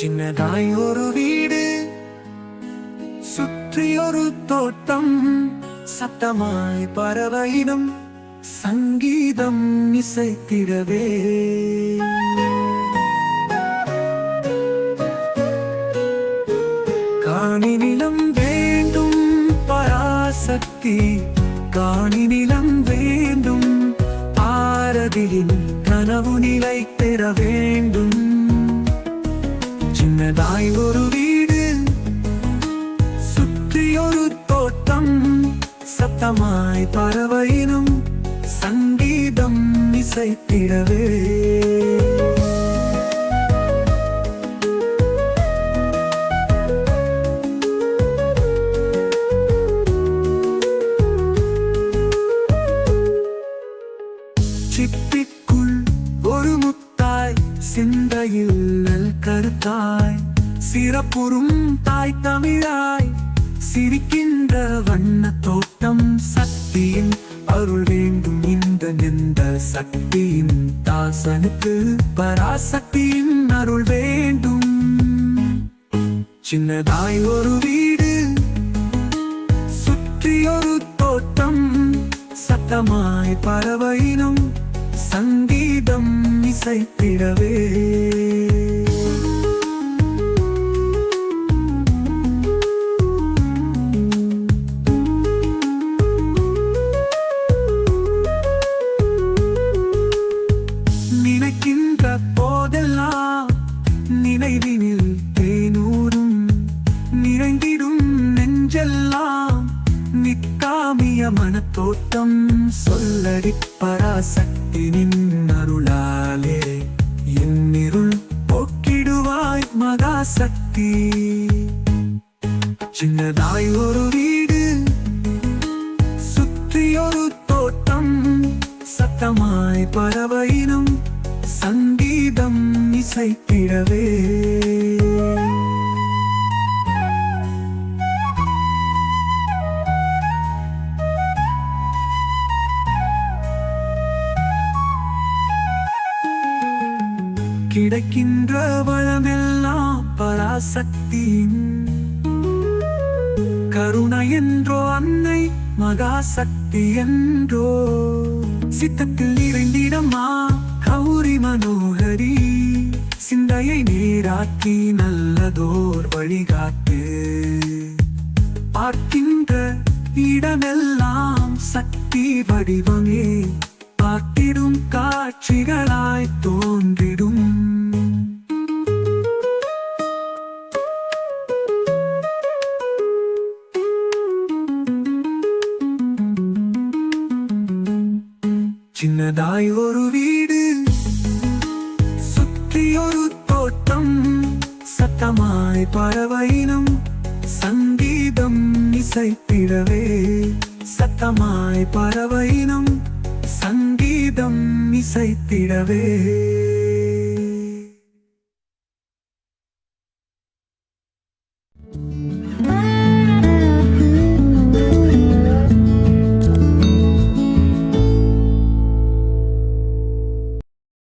சின்னதாய் ஒரு வீடு சுற்றி ஒரு தோட்டம் சத்தமாய் பறவையினம் சங்கீதம் இசைத்திடவே. காணி நிலம் வேண்டும் பராசக்தி. காணி நிலம் வேண்டும் ஆரதியின் கனவு நிலை பெற வேண்டும். சின்னதாய் ஒரு வீடு? சுற்றி ஒரு தோட்டம். சத்தமாய் பறவையினும் சங்கீதம் இசைத்திடவே. சிந்தையில் நல் கருத்தாய் சிறப்புறும் தாய் தமிழாய் சிரிக்கின்ற வண்ண தோட்டம் சக்தியின் அருள் வேண்டும் இந்த நின்ற சக்தியின் தாசனுக்கு பராசக்தியின் அருள் வேண்டும். சின்னதாய் ஒரு வீடு சுற்றி ஒரு தோட்டம் சத்தமாய் பறவையினும் சங்கீதம் இசைத்திடவே. நினைக்கின்ற போதெல்லாம் நினைவினில் தேனூரும் நிறைந்திடும் நெஞ்செல்லாம் காமிய மனத்தோட்டம் சொல்லடி பராசக்தி நின் அருளாலே என் இருள் போக்கிடுவாய் மகாசக்தி. சின்னதாய் ஒரு வீடு சுற்றியொரு தோட்டம். சத்தமாய் பறவையினும் சங்கீதம் இசைத்திடவே. கிடைக்கின்ற வளமெல்லாம் பராசக்தியின் கருணை என்றோ அன்னை மகாசக்தி என்றோ. சித்தத்தில் நிறைந்திடமா கௌரி மனோகரி? சிந்தையை நீராக்கி நல்லதோர் வழிகாட்டு. பார்க்கின்ற இடமெல்லாம் சக்தி வடிவமே. பார்த்திடும் காட்சிகளாய் சின்னதாய் ஒரு வீடு சுற்றி ஒரு தோட்டம் சத்தமாய் பறவையினம் சங்கீதம் இசைத்திடவே. சத்தமாய் பறவையினம் சங்கீதம் இசைத்திடவே.